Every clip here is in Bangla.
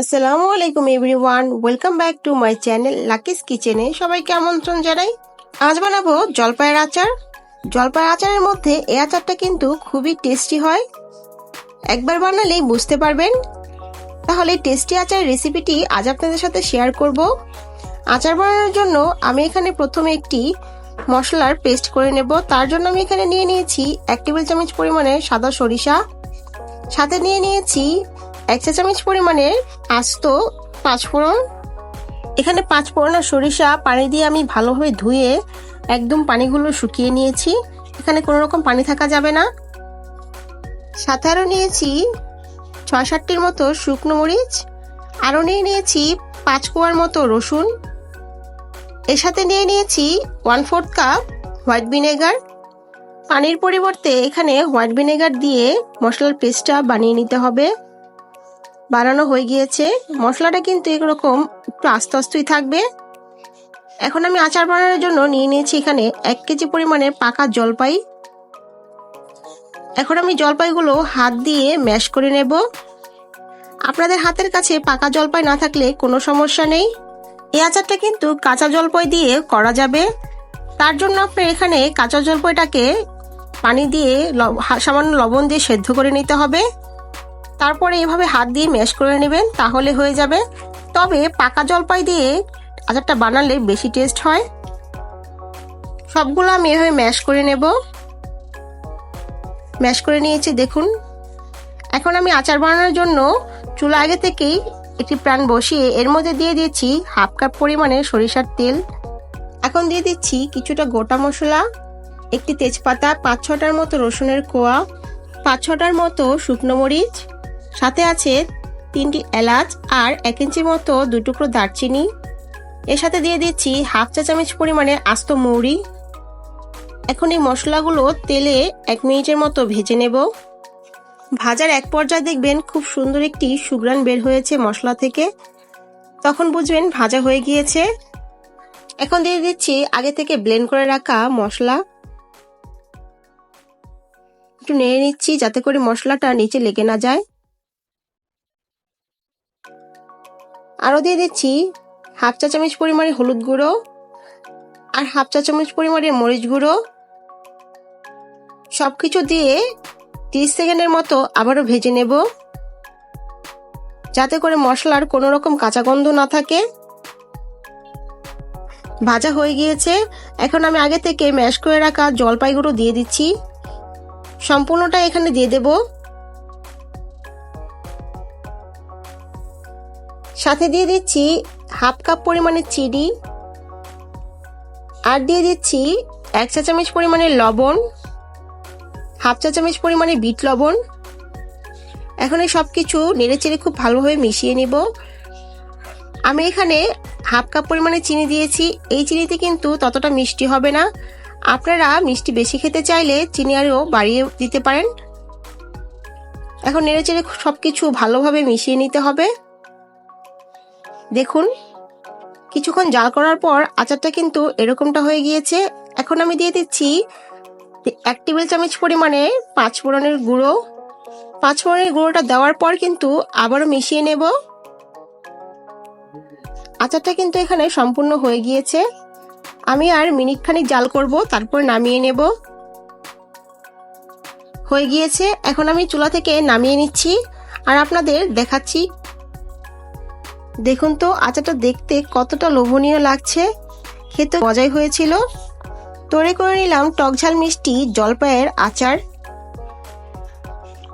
আসসালামু আলাইকুম everyone, welcome back to my channel Lucky's কিচেনে। সবাইকে আমন্ত্রণ জানাই। আজ বানাবো জলপাইয়ের আচার। জলপাইয়ের আচারের মধ্যে এই আচারটা কিন্তু খুবই টেস্টি হয়। একবার বানালেই বুঝতে পারবেন। তাহলে টেস্টি আচারের রেসিপিটি আজ আপনাদের সাথে শেয়ার করব। আচার বানানোর জন্য আমি এখানে প্রথমে একটি মশলার পেস্ট করে নেব। তার জন্য আমি এখানে নিয়ে নিয়েছি এক টেবিল চামচ পরিমাণে সাদা সরিষা। সাথে নিয়ে নিয়েছি এক চা চামচ পরিমাণে আস্ত পাঁচফোড়ন এখানে পাঁচফোড়ন আর সরিষা পানি দিয়ে আমি ভালোভাবে ধুয়ে একদম পানিগুলো শুকিয়ে নিয়েছি। এখানে কোনো রকম পানি থাকা যাবে না। সাথে আরও নিয়েছি ছয় সাতটির মতো শুকনো মরিচ। আরও নিয়ে নিয়েছি পাঁচ কোয়ার মতো রসুন। এর সাথে নিয়ে নিয়েছি one fourth cup white vinegar. পানির পরিবর্তে এখানে হোয়াইট ভিনেগার দিয়ে মশলার পেস্টটা বানিয়ে নিতে হবে। বানানো হয়ে গিয়েছে। মশলাটা কিন্তু এরকম একটু আস্তে আস্তেই থাকবে। এখন আমি আচার বানানোর জন্য নিয়ে নিয়েছি এখানে এক কেজি পরিমাণের পাকা জলপাই। এখন আমি জলপাইগুলো হাত দিয়ে ম্যাশ করে নেব। আপনাদের হাতের কাছে পাকা জলপাই না থাকলে কোনো সমস্যা নেই। এই আচারটা কিন্তু কাঁচা জলপাই দিয়ে করা যাবে। তার জন্য আপনার এখানে কাঁচা জলপাইটাকে পানি দিয়ে সামান্য লবণ দিয়ে সেদ্ধ করে নিতে হবে। তারপরে এভাবে হাত দিয়ে ম্যাশ করে নেবেন, তাহলে হয়ে যাবে। তবে পাকা জলপাই দিয়ে আচারটা বানালে বেশি টেস্ট হয়। সবগুলো আমি এভাবে ম্যাশ করে নেব। ম্যাশ করে নিয়েছি, দেখুন। এখন আমি আচার বানানোর জন্য চুলা আগে থেকেই একটি প্যান বসিয়ে এর মধ্যে দিয়ে দিয়েছি হাফ কাপ পরিমাণে সরিষার তেল। এখন দিয়ে দিচ্ছি কিছুটা গোটা মশলা, একটি তেজপাতা পাঁচ ছটার মতো রসুনের কোয়া পাঁচ ছটার মতো শুকনো মরিচ সাথে আছে তিনটি এলাচ আর এক ইঞ্চি মতো দু টুকরো দারচিনি। এর সাথে দিয়ে দিচ্ছি হাফ চা চামচ পরিমাণে আস্ত মৌরি। এখন এই মশলাগুলো তেলে এক মিনিটের মতো ভেজে নেব। ভাজার এক পর্যায়ে দেখবেন খুব সুন্দর একটি সুগ্রান বের হয়েছে মশলা থেকে। তখন বুঝবেন ভাজা হয়ে গিয়েছে। এখন দিয়ে দিচ্ছি আগে থেকে ব্লেন্ড করে রাখা মশলা। একটু নেড়ে নিচ্ছি যাতে করে মশলাটা নিচে লেগে না যায়। আরও দিয়ে দিচ্ছি হাফ চা চামচ পরিমাণে হলুদ গুঁড়ো আর হাফ চা চামচ পরিমাণে মরিচ গুঁড়ো। সব কিছু দিয়ে তিরিশ সেকেন্ডের মতো আবারও ভেজে নেব। যাতে করে মশলার কোনো রকম কাঁচা গন্ধ না থাকে। ভাজা হয়ে গিয়েছে। এখন আমি আগে থেকে ম্যাশ করে রাখা জলপাইগুলো দিয়ে দিচ্ছি। সম্পূর্ণটা এখানে দিয়ে দেবো। সাথে দিয়ে দিচ্ছি হাফ কাপ পরিমাণে চিনি আর দিয়ে দিচ্ছি এক চা চামচ পরিমাণে লবণ, হাফ চা চামচ পরিমাণে বিট লবণ। এখন এই সব কিছু নেড়ে চেড়ে খুব ভালোভাবে মিশিয়ে নিব। আমি এখানে হাফ কাপ পরিমাণে চিনি দিয়েছি। এই চিনিতে কিন্তু ততটা মিষ্টি হবে না। আপনারা মিষ্টি বেশি খেতে চাইলে চিনি আরও বাড়িয়ে দিতে পারেন। এখন নেড়ে চেড়ে সব কিছু ভালোভাবে মিশিয়ে নিতে হবে। দেখুন, কিছুক্ষণ জাল করার পর আচারটা কিন্তু এরকমটা হয়ে গিয়েছে। এখন আমি দিয়ে দিচ্ছি এক টেবিল চামচ পরিমাণে পাঁচ ফোড়নের গুঁড়ো। পাঁচ ফোড়নের গুঁড়োটা দেওয়ার পর কিন্তু আবারও মিশিয়ে নেব। আচারটা কিন্তু এখানে সম্পূর্ণ হয়ে গিয়েছে। আমি আর মিনিট খানিক জাল করব, তারপর নামিয়ে নেব। হয়ে গিয়েছে, এখন আমি চুলা থেকে নামিয়ে নিচ্ছি। আর আপনাদের দেখাচ্ছি দেখুন তো, আচারটা দেখতে কতটা লোভনীয় লাগছে। খেতে মজাই হয়েছিল। তৈরি করে নিলাম টকঝাল মিষ্টি জলপাইয়ের আচার।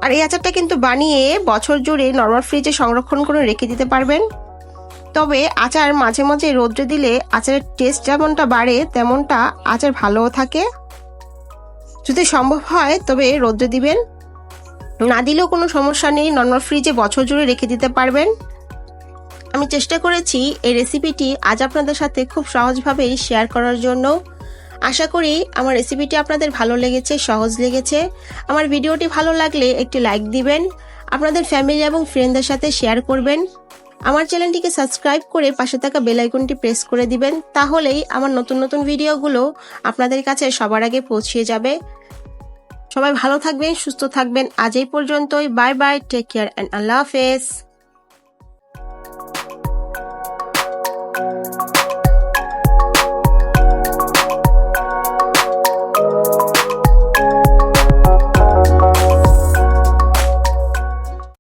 আর এই আচারটা কিন্তু বানিয়ে বছর জুড়ে নর্মাল ফ্রিজে সংরক্ষণ করে রেখে দিতে পারবেন। তবে আচার মাঝে মাঝে রোদ্রে দিলে আচারের টেস্ট যেমনটা বাড়ে, তেমনটা আচার ভালোও থাকে। যদি সম্ভব হয়, তবে রোদ্রে দিবেন। না দিলেও কোনো সমস্যা নেই নর্মাল ফ্রিজে বছর জুড়ে রেখে দিতে পারবেন। আমি চেষ্টা করেছি এই রেসিপিটি আজ আপনাদের সাথে খুব সহজভাবেই শেয়ার করার জন্য। আশা করি আমার রেসিপিটি আপনাদের ভালো লেগেছে, সহজ লেগেছে। আমার ভিডিওটি ভালো লাগলে একটি লাইক দিবেন, আপনাদের ফ্যামিলি এবং ফ্রেন্ডদের সাথে শেয়ার করবেন। আমার চ্যানেলটিকে সাবস্ক্রাইব করে পাশে থাকা বেল আইকনটি প্রেস করে দিবেন, তাহলেই আমার নতুন নতুন ভিডিওগুলো আপনাদের কাছে সবার আগে পৌঁছিয়ে যাবে। সবাই ভালো থাকবেন, সুস্থ থাকবেন। আজ এই পর্যন্তই। Bye bye take care and আল্লাহ হাফেজ